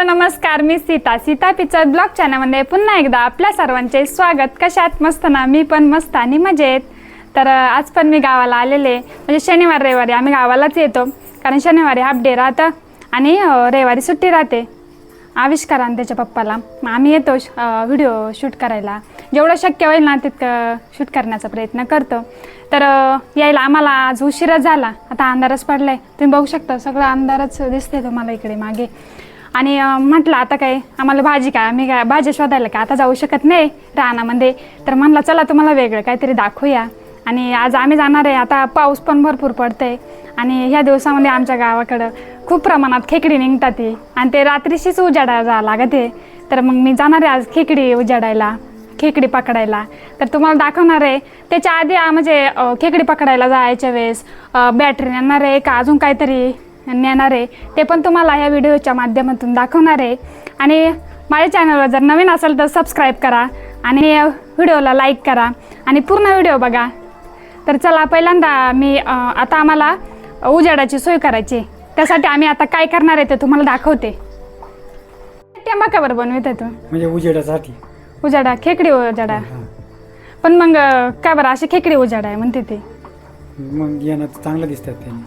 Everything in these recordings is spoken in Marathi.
हॅलो नमस्कार. मी सीता. सीता पिक्चर ब्लॉग चॅनलमध्ये पुन्हा एकदा आपल्या सर्वांचे स्वागत. कशात मस्त ना? मी पण मस्त आणि मजेत. तर आज पण मी गावाला आलेले. म्हणजे शनिवार रविवारी आम्ही गावालाच येतो. कारण शनिवारी हाफ डे राहतं आणि रविवारी सुट्टी राहते. आविष्कार आणि त्याच्या पप्पाला. मग आम्ही येतो व्हिडिओ शूट करायला. जेवढं शक्य होईल ना तितकं शूट करण्याचा प्रयत्न करतो. तर यायला आम्हाला आज उशिरा झाला. आता अंधारच पडला आहे तुम्ही बघू शकता सगळं अंधारच दिसते तुम्हाला इकडे मागे. आणि म्हटलं आता काय? आम्हाला भाजी काय? आम्ही काय? भाजी शोधायला काय? आता जाऊ शकत नाही रानामध्ये. तर म्हणलं चला तुम्हाला वेगळं काहीतरी दाखवूया. आणि आज आम्ही जाणार आहे. आता पाऊस पण भरपूर पडतंय. आणि ह्या दिवसामध्ये आमच्या गावाकडं खूप प्रमाणात खेकडी निघतात ती आणि ते रात्रीशीच उजाडायला लागत आहे तर मग मी जाणार आहे आज खेकडी उजाडायला खेकडी पकडायला. तर तुम्हाला दाखवणार आहे. त्याच्या आधी म्हणजे खेकडी पकडायला जायच्या वेळेस बॅटरी आणणार आहे का? अजून काहीतरी? नेणार आहे. ते पण तुम्हाला या व्हिडिओच्या माध्यमातून दाखवणार आहे. आणि माझ्या चॅनलवर जर नवीन असेल तर सबस्क्राईब करा आणि व्हिडिओला लाईक करा आणि पूर्ण व्हिडिओ बघा. तर चला पहिल्यांदा मी आता आम्हाला उजेडाची सोय करायची. त्यासाठी आम्ही आता काय करणार आहे ते तुम्हाला दाखवते. टेंबा का बरं बनवित आहे तू. म्हणजे उजेडासाठी. उजाडा खेकडी उजाडा. पण मग का बरं अशी खेकडी उजाडा आहे म्हणते ते. मग येणं चांगलं दिसतात त्यांनी.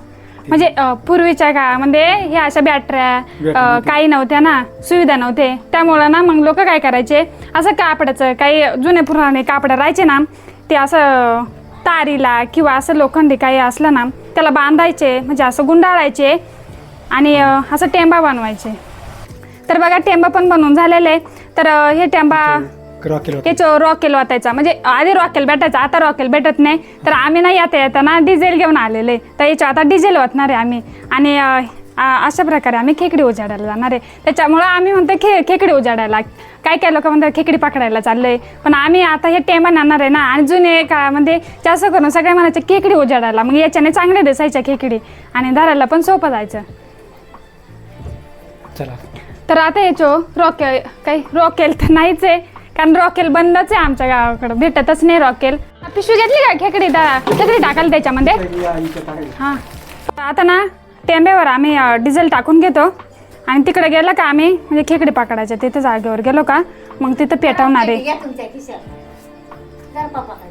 म्हणजे अं, पूर्वीच्या काळामध्ये ह्या अशा बॅटऱ्या अं. काही नव्हत्या ना सुविधा नव्हते. त्यामुळं ना मग लोक काय करायचे असं कापडाचं काही जुने पुराणे कापड राहायचे ना ते असं तारीला किंवा असं लोखंडी काही असलं ना त्याला बांधायचे म्हणजे असं गुंडाळायचे आणि अं, असं टेंबा बनवायचे. तर बघा टेंबा पण बनवून झालेले. तर अं, हे टेंबा रॉकेल होतं. रॉकेल वाटायचा. म्हणजे आधी रॉकेल भेटायचा आता रॉकेल भेटत नाही. तर आम्ही नाही येता येताना डिझेल घेऊन आलेले. तर याच्या आता डिझेल वाटणार आहे आम्ही. आणि अं, अशा प्रकारे आम्ही खेकडी उजाडायला जाणार आहे. त्याच्यामुळं आम्ही म्हणतो खे खेकडी उजाडायला. काय काय लोक म्हणतात खेकडी पकडायला चाललंय. पण आम्ही आता हे टेंबा आणणार आहे ना. आणि जुने काळामध्ये जास्त करून सगळे म्हणायचे खेकडी उजाडायला. मग याच्याने चांगले दिसायच्या खेकडी. आणि धरायला पण सोपं जायचं. चला. तर आता याचो रॉकेल काही रॉकेल तर नाहीच आहे. कारण रॉकेल बंदच आहे आमच्या गावाकडं. भेटतच नाही रॉकेल. पिशवी घेतली का? खेकडी दा खेकडी टाकाल त्याच्यामध्ये? हां. आता ना टेंब्यावर आम्ही डिझेल टाकून घेतो. आणि तिकडे गेलं का आम्ही म्हणजे खेकडी पकडायच्या तिथे जागेवर गेलो का मग तिथं पेटवणार आहे.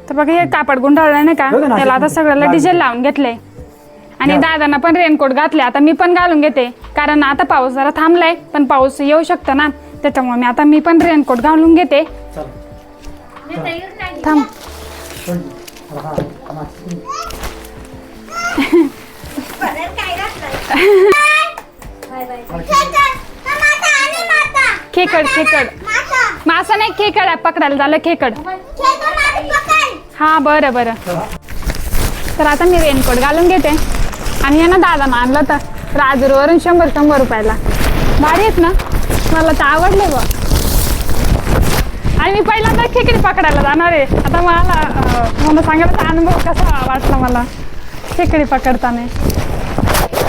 तर बघा हे कापड गुंडाळलं नाही का? त्याला आता सगळ्याला. डिझेल लावून घेतले आणि. दादांना पण रेनकोट घातले आता मी पण घालून घेते. कारण आता पाऊस जरा थांबलाय पण पाऊस येऊ शकतो ना. त्याच्यामुळे मी आता मी पण रेनकोट घालून घेते. थांब. खेकड खेकड. मासा नाही खेकड पकडायला झालं खेकड. हा बरं बरं. तर आता मी रेनकोट घालून घेते. आणि ना दादा आणलं तर राजूरवरून शंभर शंभर रुपयाला. भारी आहेत ना? मला तर आवडले बा आणि मी पहिल्यांदा खेकडी पकडायला जाणार आहे. आता मला मला सांगायला अनुभव कसा वाटला मला खेकडी पकडताना?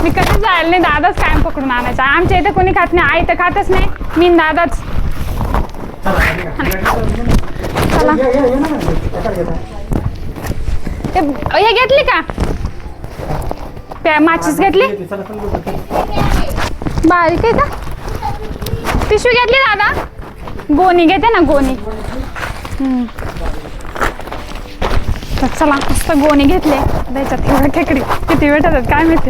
मी कधी जायला नाही दादाच कायम पकडून आणायचा. आमच्या इथे कोणी खात नाही आई तर खातच नाही मी दादाच. चला. ते हे घेतली का? त्या माचीस घेतली? बारीक आहे का? पिशवी घेतली दादा? गोणी घेते ना गोणी. हम्म. तर चला मस्त गोणी घेतले. त्याच्यात एवढं खेकडी. किती भेटतात काय माहिती?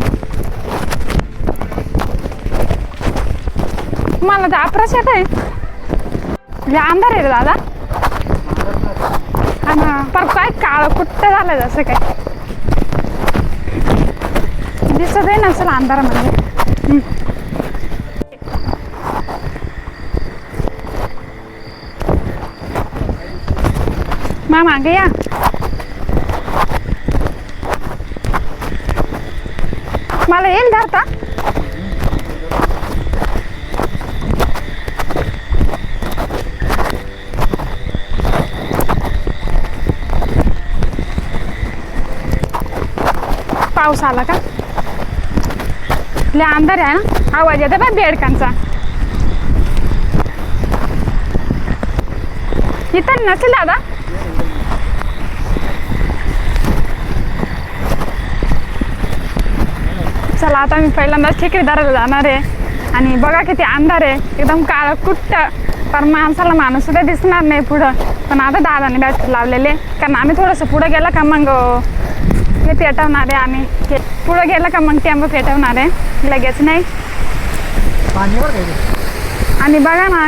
मला तर अपराश येत आहे. म्हणजे अंधार आहे रे दादा. हा ना पर काय काळ कुठं झालं जसं काय? दिसत आहे ना चला अंधारामध्ये. मा मागे या. मला येईल धरता पाऊस आला का? लय अंधार आहे ना? आवाज येतो बा बेडकांचा. इथं नसेल दादा? चला आता मी पहिल्यांदा धरायला जाणार आहे. आणि बघा किती अंधार आहे. एकदम काळं कुट्ट पण माणसाला माणूस सुद्धा दिसणार नाही पुढं. पण आता दादाने बॅटरी लावलेले. कारण आम्ही थोडंसं पुढं गेलं का मग हे पेटवणार आहे आम्ही. पुढं गेलं का मग टेंब पेटवणार आहे. लगेच नाही. आणि बघा ना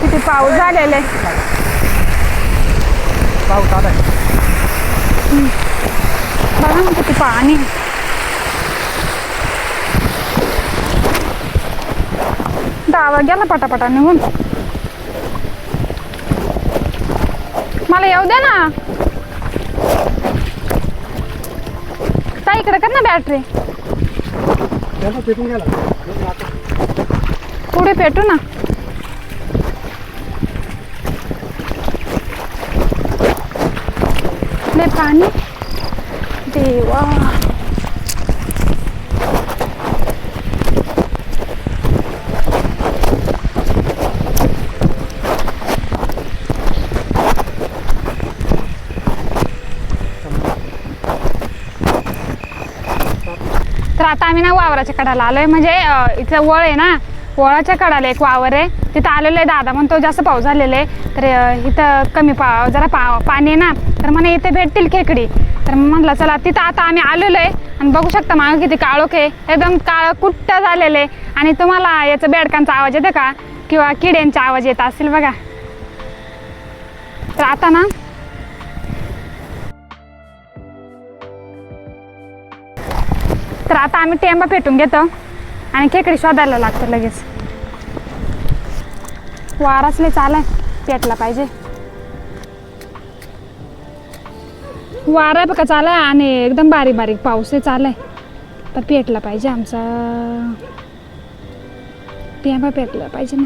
किती पाऊस झालेले. पाऊस आलाय. बघा ना किती पाणी. दादा गेला पटापटा निघून. मला येऊ दे ना. ताई इकडे कर ना बॅटरी पुढे पेटू ना. ले पाणी. देवा. आम्ही ना वावराच्या कडाला आलोय. म्हणजे इथं इथलं वळ आहे ना वळाच्या कडाला एक वावर आहे. तिथं आलेलं आहे दादा म्हणतो जास्त पाऊस झालेला आहे. तर इथं कमी पा जरा पा पाणी आहे ना तर म्हणे इथे भेटतील खेकडी. तर म्हटलं चला तिथं आता आम्ही आलेलो आहे. आणि बघू शकता मागं किती काळोख आहे. एकदम काळ कुट्ट झालेलं आहे. आणि तुम्हाला याचं बेडकांचा आवाज येतो का? किंवा किड्यांचा आवाज येत असेल बघा. तर आता ना तर आता आम्ही टेंबा पेटून घेतो. आणि खेकडी शोधायला लागतो लगेच. वारासले चालाय पेटला पाहिजे. वारा आहे बघा चालाय आणि एकदम बारीक बारीक पाऊस आहे. चालाय तर पेटला पाहिजे आमचा. टेंबा पेटला पाहिजे ना.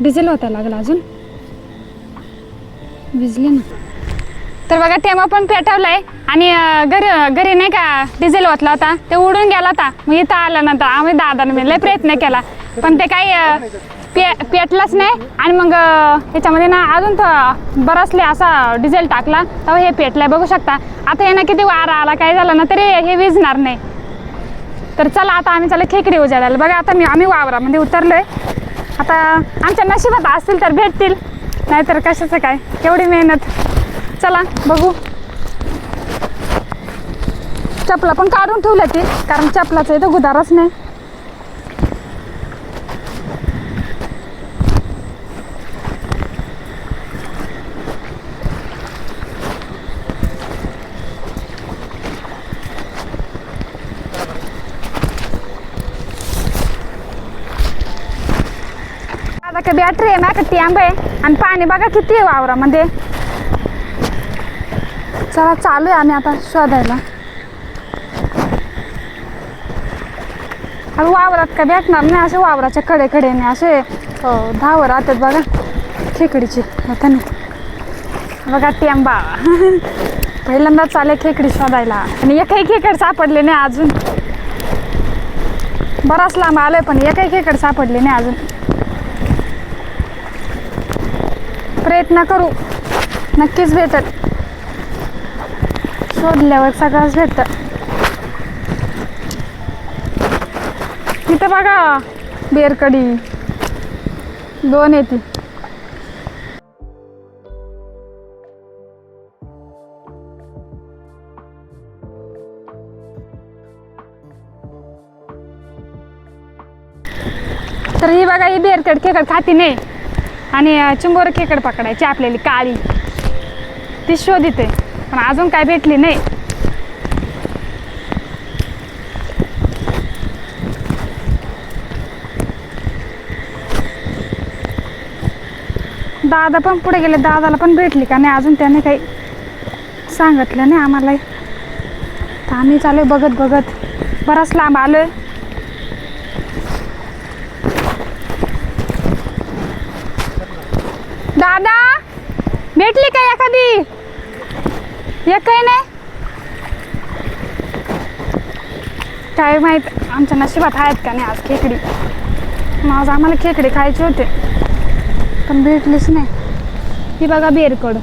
डिझेल होता लागला अजून. भिजले ना. तर बघा टेमा पण पेटवलाय. आणि घरी घरी नाही का डिझेल ओतला होता. ते उडून गेला होता. मग इथं आल्यानंतर आम्ही दादाने मी लय प्रयत्न केला. पण ते काही पे पेटलाच नाही. आणि मग ह्याच्यामध्ये ना अजून तो बराचले असा डिझेल टाकला. तर हे पेटलंय. बघू शकता. आता हे ना किती वारा आला काय झालं ना तरी हे विजणार नाही. तर चला आता आम्ही चला खेकडी उजाडायला. बघा आता मी आम्ही वावरामध्ये उतरलोय. आता आमच्या नशिबात असतील तर भेटतील. नाहीतर कशाचं काय? केवढी मेहनत. चला बघू. चपला पण काढून ठेवल्या ती कारण चपलाचा इथं गुदारच नाही. आता का बॅटरी आहे ना टॅम्ब आहे? आणि पाणी बघा किती वावरामध्ये. चला चालू आहे आम्ही आता शोधायला. आता वावरात काय भेटणार नाही असे वावराच्या कडे नाही असे अं, धावं राहतात बघा खेकडीचे आता नाही बघा टेंबा. पहिल्यांदाच चाले खेकडी शोधायला. आणि एकही खेकड सापडले नाही अजून. बराच लांब आलोय पण एकही खेकड सापडले नाही अजून. प्रयत्न करू. नक्कीच भेटत शोधल्यावर सगळंच भेटतं. इथं बघा बेरकडी. दोन येते. तर ही बघा ही बेरकड खेकड खाती नाही. आणि अं, चिंबोर खेकड पकडायची आपल्याला काळी. ती शोधिते. पण अजून काय भेटली नाही. दादा पण पुढे गेले. दादाला पण भेटली का नाही? अजून त्याने काही सांगितलं नाही आम्हाला तर आम्ही चालू बघत बघत. बराच लांब आलोय. दादा भेटली का एखादी? एक काही नाही. काय माहीत आमच्या नशिबात आहेत का नाही आज खेकडी. मग आज आम्हाला खेकडे खायचे होते पण भेटलीच नाही. ही बघा बेरकड.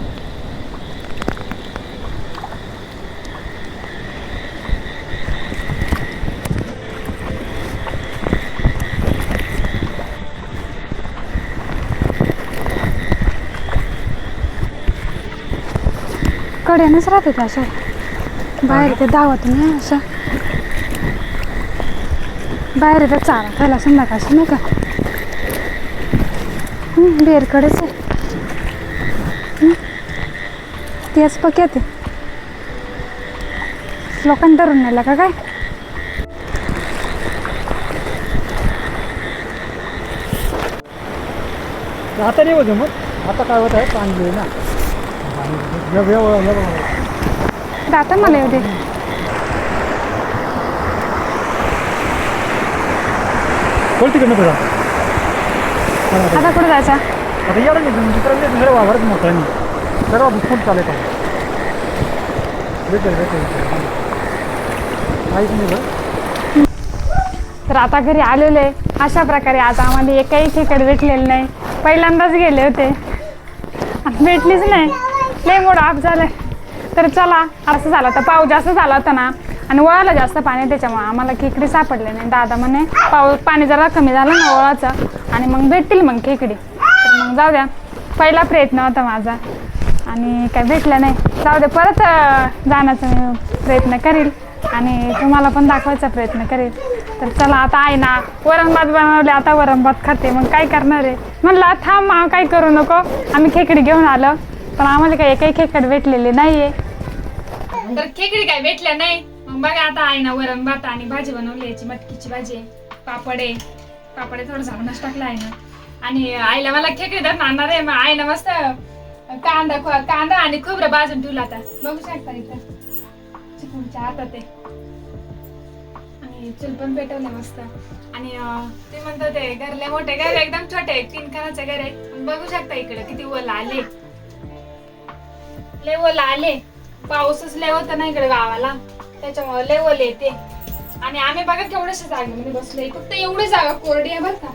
कड्यानंच राहते त्या अशा. बाहेर ते धावत नाही असं बाहेर येतात चारा खायला संध्याकाळशी नाही का? बेरकडेच आहे. तेच पक्या ते लोकांनी धरून नेला का काय? आता नाही होते मग. आता काय होत आहे? पाणी ना. दाता मला येऊ दे. बोल तिकडनं आता कुठं जायचा? आता येणार नाही दुसऱ्या मोठा नाही सर्व फुल चालेल पण भेटेल भेटेल काहीच नाही बरं. तर आता घरी आलेले अशा प्रकारे आज आम्हाला एकही खेकड भेटलेलं नाही. पहिल्यांदाच गेले होते. आणि भेटलीच नाही. लय मोड आप झालं तर चला असं झालं तर पाऊस जास्त झाला होता ना आणि वळाला जास्त पाणी त्याच्यामुळे आम्हाला खेकडी सापडले नाही. दादा म्हणे पाऊस पाणी जरा कमी झालं ना वळाचं आणि मग भेटतील मग खेकडी. तर मग जाऊ द्या. पहिला प्रयत्न होता माझा. आणि काय भेटलं नाही. जाऊ दे परत जाण्याचा प्रयत्न करील. आणि तुम्हाला पण दाखवायचा प्रयत्न करेल. तर चला आता आहे ना वरण भात बनवले आता वरण भात खाते. मग काय करणार आहे? म्हणलं थांब काय करू नको. आम्ही खेकडी घेऊन आलो. पण आम्हाला काही एकही खेकड भेटलेले नाहीये. तर खेकडी काय भेटल्या नाही? मग बघा आता आहे ना वरण भात आणि भाजी बनवली याची मटकीची भाजी आहे पापड. आहे पापड थोडं झाकूनच टाकलं आहे ना आणि आईला मला खेकडी तर आणणार आहे. मग आईला मस्त कांदा कांदा आणि खोबरं भाजून ठेवला आता. बघू शकता इथं. चिकूनच्या हातात आहे. आणि चूल पण पेटवले मस्त. आणि ते म्हणतो ते घरले मोठे घर एकदम छोटे तीन खानाचे घर आहे. बघू शकता इकडे किती ओला आले लेवल आले. पाऊसच लेवल तर ना इकडे गावाला. त्याच्यामुळे लेवल येते. आणि आम्ही बघा केवढ्याशा जागेमध्ये म्हणजे बसलोय. फक्त एवढी जागा कोरडी आहे बरं का.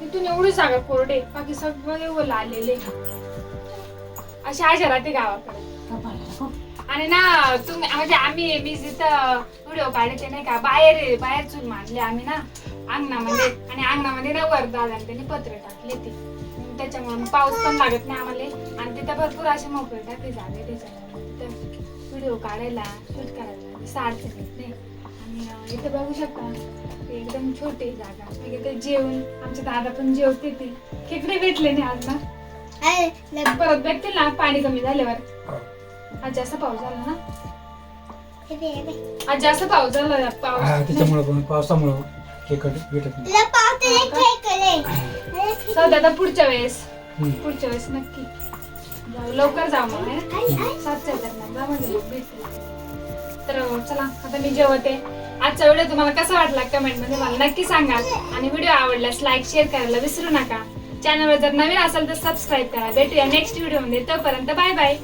तिथून एवढी जागा कोरडे बाकी सगळं लेवल आलेले. अशी आशा राहते गावाकडे. आणि ना तुम्ही म्हणजे आम्ही मी जिथं व्हिडिओ काढायचे नाही का बाहेर आहे, बाहेर चूल मांडले आम्ही ना. अंगणामध्ये आणि अंगणामध्ये ना वर दादा त्यांनी पत्रे टाकले ते. त्याच्यामुळे पाऊस पण लागत नाही आम्हाला. आणि तिथं भरपूर असे मोकळे टाकले झाले त्याच्यामुळे. व्हिडिओ काढायला शूट करायला सारखं येत नाही. आणि इथं बघू शकता ते एकदम छोटी जागा. मग इथे जेवण आमचे दादा पण जेवते ते. खेकडे भेटले नाही आज ना. परत भेटतील ना पाणी कमी झाल्यावर. आज जास्त पाऊस झाला ना. आज जास्त पाऊस झाला हा, पाऊस त्याच्यामुळं पण पावसामुळं. खेकड भेटत नाही. जाऊ दे आता पुढच्या वेळेस. हम्म. पुढच्या वेळेस नक्की. जाऊ लवकर जाऊ मग है? ना? सातच्या दरम्यान जा म्हणजे मग भेटू. तर चला आता मी जेवते. आजचा व्हिडिओ तुम्हाला कसा वाटला कमेंटमध्ये मला नक्की सांगा. आणि व्हिडिओ आवडल्यास लाईक शेअर करायला विसरू नका. चॅनलवर जर नवीन असेल तर सबस्क्राईब करा. भेटूया नेक्स्ट व्हिडिओमध्ये तोपर्यंत बाय बाय.